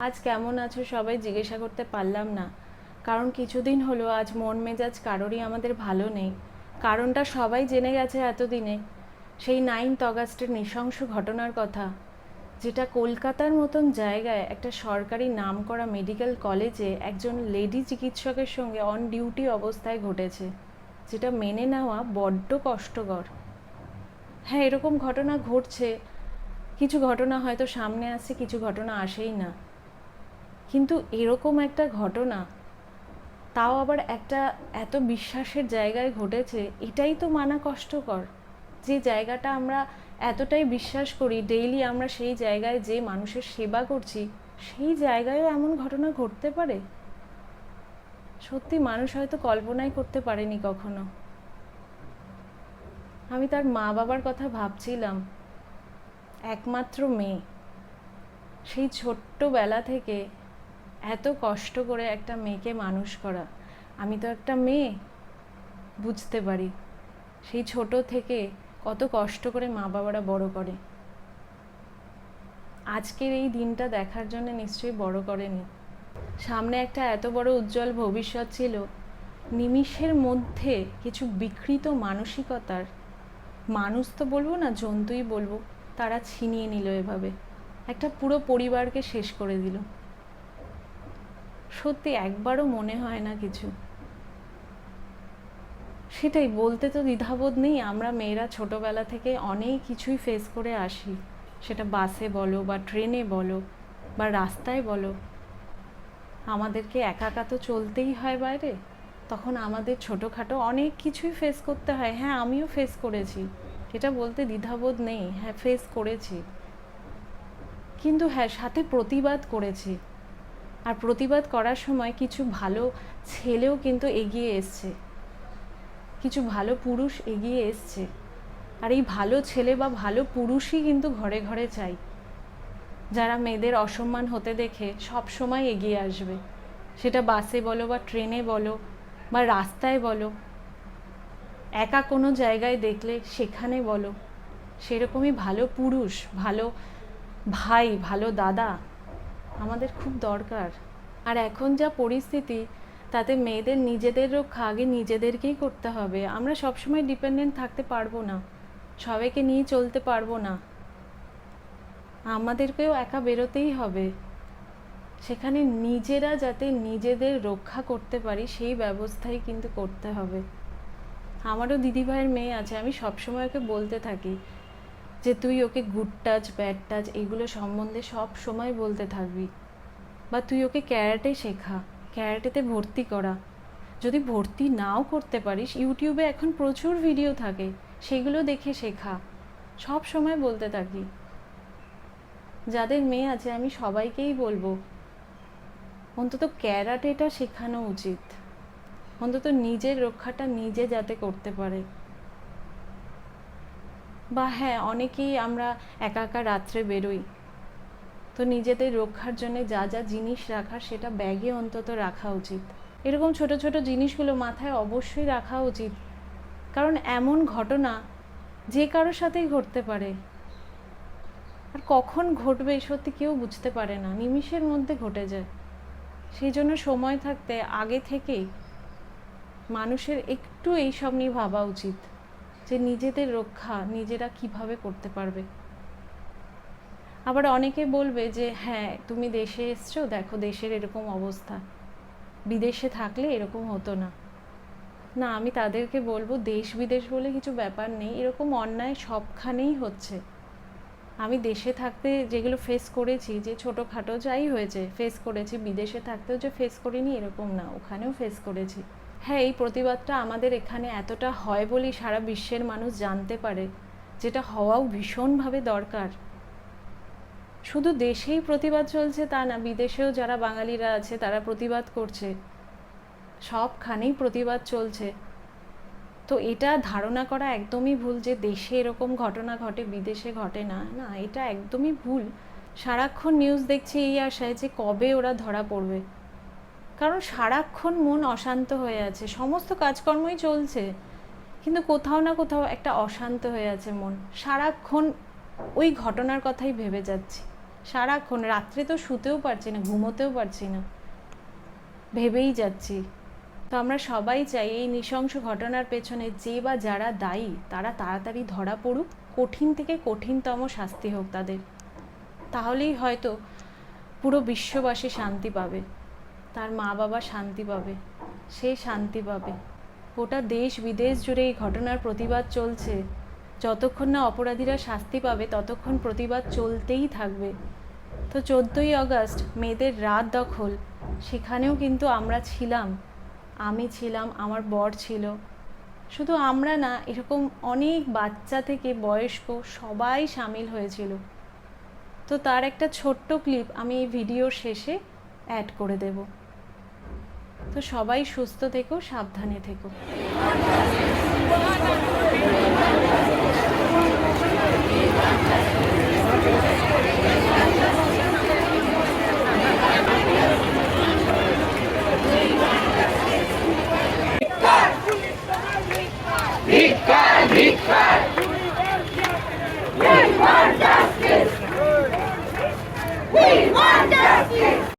আজ কেমন আছো সবাই জিজ্ঞাসা করতে পারলাম না। কারণ কিছুদিন হলো আজ মন মেজাজ কারোরই আমাদের ভালো নেই। কারণটা সবাই জেনে গেছে এতদিনে। সেই নাইনথ অগাস্টের নৃশংস ঘটনার কথা। যেটা কলকাতার মতন জায়গায় একটা সরকারি নামকরা মেডিকেল কলেজে একজন লেডি চিকিৎসকের সঙ্গে অন ডিউটি অবস্থায় ঘটেছে। যেটা মেনে নেওয়া বড্ড কষ্টকর। হ্যাঁ এরকম ঘটনা ঘটছে। কিছু ঘটনা হয়তো সামনে আসছে, কিছু ঘটনা আসেই না। কিন্তু এরকম একটা ঘটনা, তাও আবার একটা এত বিশ্বাসের জায়গায় ঘটেছে, এটাই তো মানা কষ্টকর। যে জায়গাটা আমরা এতটাই বিশ্বাস করি ডেইলি আমরা সেই জায়গায় যে মানুষের সেবা করছি, সেই জায়গায়ও এমন ঘটনা ঘটতে পারে? সত্যি মানুষ হয়তো কল্পনাই করতে পারেনি কখনো। আমি তার মা বাবার কথা ভাবছিলাম, একমাত্র মেয়ে। সেই ছোট্টবেলা থেকে এত কষ্ট করে একটা মেয়েকে মানুষ করা। আমি তো একটা মেয়ে, বুঝতে পারি। সেই ছোট থেকে কত কষ্ট করে মা বাবারা বড় করে। আজকের এই দিনটা দেখার জন্য নিশ্চয়ই বড় করেনি। সামনে একটা এত বড় উজ্জ্বল ভবিষ্যৎ ছিল। নিমিষের মধ্যে কিছু বিকৃত মানসিকতার মানুষ তো বলব না, জন্তুই বলব, তারা ছিনিয়ে নিল এভাবে। একটা পুরো পরিবারকে শেষ করে দিল। সত্যি একবারও মনে হয় না কিছু। সেটাই, বলতে তো দ্বিধাবোধ নেই। আমরা মেয়েরা ছোটবেলা থেকে অনেক কিছুই ফেস করে আসি। সেটা বাসে বলো বা ট্রেনে বলো বা রাস্তায় বলো। আমাদেরকে একা একা তো চলতেই হয় বাইরে। তখন আমাদের ছোটোখাটো অনেক কিছুই ফেস করতে হয়। হ্যাঁ আমিও ফেস করেছি। এটা বলতে দ্বিধাবোধ নেই। হ্যাঁ ফেস করেছি। কিন্তু হ্যাঁ সাথে প্রতিবাদ করেছি। আর প্রতিবাদ করার সময় কিছু ভালো ছেলেও কিন্তু এগিয়ে এসছে। কিছু ভালো পুরুষ এগিয়ে এসছে। আর এই ভালো ছেলে বা ভালো পুরুষই কিন্তু ঘরে ঘরে চাই। যারা মেয়েদের অসম্মান হতে দেখে সব সময় এগিয়ে আসবে। সেটা বাসে বলো বা ট্রেনে বলো বা রাস্তায় বলো। একা কোনো জায়গায় দেখলে সেখানে বলো। সেরকমই ভালো পুরুষ, ভালো ভাই, ভালো দাদা আমাদের খুব দরকার। আর এখন যা পরিস্থিতি, তাতে মেয়েদের নিজেদের রক্ষা আগে নিজেদেরকেই করতে হবে। আমরা সবসময় ডিপেন্ডেন্ট থাকতে পারব না। সবাইকে নিয়ে চলতে পারব না। আমাদেরকেও একা বেরোতেই হবে। সেখানে নিজেরা যাতে নিজেদের রক্ষা করতে পারি, সেই ব্যবস্থাই কিন্তু করতে হবে। আমারও দিদিভাইয়ের মেয়ে আছে, আমি সবসময় ওকে বলতে থাকি। যে তুই ওকে গুড টাচ ব্যাড টাচ এগুলো সম্বন্ধে সব সময় বলতে থাকবি। বা তুই ওকে ক্যারাটে শেখা ক্যারাটেতে ভর্তি করা। যদি ভর্তি নাও করতে পারিস ইউটিউবে এখন প্রচুর ভিডিও থাকে, সেগুলো দেখে শেখা। সব সময় বলতে থাকি যাদের মেয়ে আছে, আমি সবাইকেই বলব, অন্তত ক্যারাটেটা শেখানো উচিত। অন্তত নিজের রক্ষাটা নিজে যাতে করতে পারে। বা হ্যাঁ অনেকেই আমরা একা একা রাত্রে বেরোই। তো নিজেদের রক্ষার জন্য যা যা জিনিস রাখার সেটা ব্যাগে অন্তত রাখা উচিত। এরকম ছোট ছোট জিনিসগুলো মাথায় অবশ্যই রাখা উচিত। কারণ এমন ঘটনা যে কারোর সাথেই ঘটতে পারে। আর কখন ঘটবে সত্যি কেউ বুঝতে পারে না। নিমিষের মধ্যে ঘটে যায়। সেই জন্য সময় থাকতে আগে থেকেই মানুষের একটু এইসব নিয়ে ভাবা উচিত। যে নিজেদের রক্ষা নিজেরা কীভাবে করতে পারবে। আবার অনেকে বলবে যে হ্যাঁ তুমি দেশে এসছো, দেখো দেশের এরকম অবস্থা। বিদেশে থাকলে এরকম হতো না। না, আমি তাদেরকে বলব, দেশ বিদেশ বলে কিছু ব্যাপার নেই, এরকম অন্যায় সবখানেই হচ্ছে। আমি দেশে থাকতে যেগুলো ফেস করেছি, যে ছোটোখাটো যাই হয়েছে ফেস করেছি, বিদেশে থাকতেও যে ফেস করিনি, এরকম না, ওখানেও ফেস করেছি। হ্যাঁ এই প্রতিবাদটা আমাদের এখানে এতটা হয় বলেই সারা বিশ্বের মানুষ জানতে পারে, যেটা হওয়াও ভীষণভাবে দরকার। শুধু দেশেই প্রতিবাদ চলছে তা না, বিদেশেও যারা বাঙালিরা আছে তারা প্রতিবাদ করছে। সবখানেই প্রতিবাদ চলছে। তো এটা ধারণা করা একদমই ভুল যে দেশে এরকম ঘটনা ঘটে, বিদেশে ঘটে না। না, এটা একদমই ভুল। সারাক্ষণ নিউজ দেখছি এই আশায় যে কবে ওরা ধরা পড়বে। কারণ সারাক্ষণ মন অশান্ত হয়ে আছে, সমস্ত কাজকর্মই চলছে, কিন্তু কোথাও না কোথাও একটা অশান্ত হয়ে আছে মন। সারাক্ষণ ওই ঘটনার কথাই ভেবে যাচ্ছি। সারাক্ষণ, রাত্রে তো শুতেও পারছি না, ঘুমোতেও পারছি না, ভেবেই যাচ্ছি। তো আমরা সবাই চাই এই নৃশংস ঘটনার পেছনে যে বা যারা দায়ী, তারা তাড়াতাড়ি ধরা পড়ুক, কঠিন থেকে কঠিনতম শাস্তি হোক তাদের। তাহলেই হয়তো পুরো বিশ্ববাসী শান্তি পাবে। তার মা বাবা শান্তি পাবে, সে শান্তি পাবে। গোটা দেশ বিদেশ জুড়ে এই ঘটনার প্রতিবাদ চলছে। যতক্ষণ না অপরাধীরা শাস্তি পাবে, ততক্ষণ প্রতিবাদ চলতেই থাকবে। তো চোদ্দোই অগস্ট মেয়েদের রাত দখল। সেখানেও কিন্তু আমরা ছিলাম। আমি ছিলাম, আমার বর ছিল। শুধু আমরা না, এরকম অনেক বাচ্চা থেকে বয়স্ক সবাই সামিল হয়েছিল। তো তার একটা ছোট্ট ক্লিপ আমি এই ভিডিওর শেষে অ্যাড করে দেব। তো সবাই সুস্থ থেকো সাবধানে থেকো।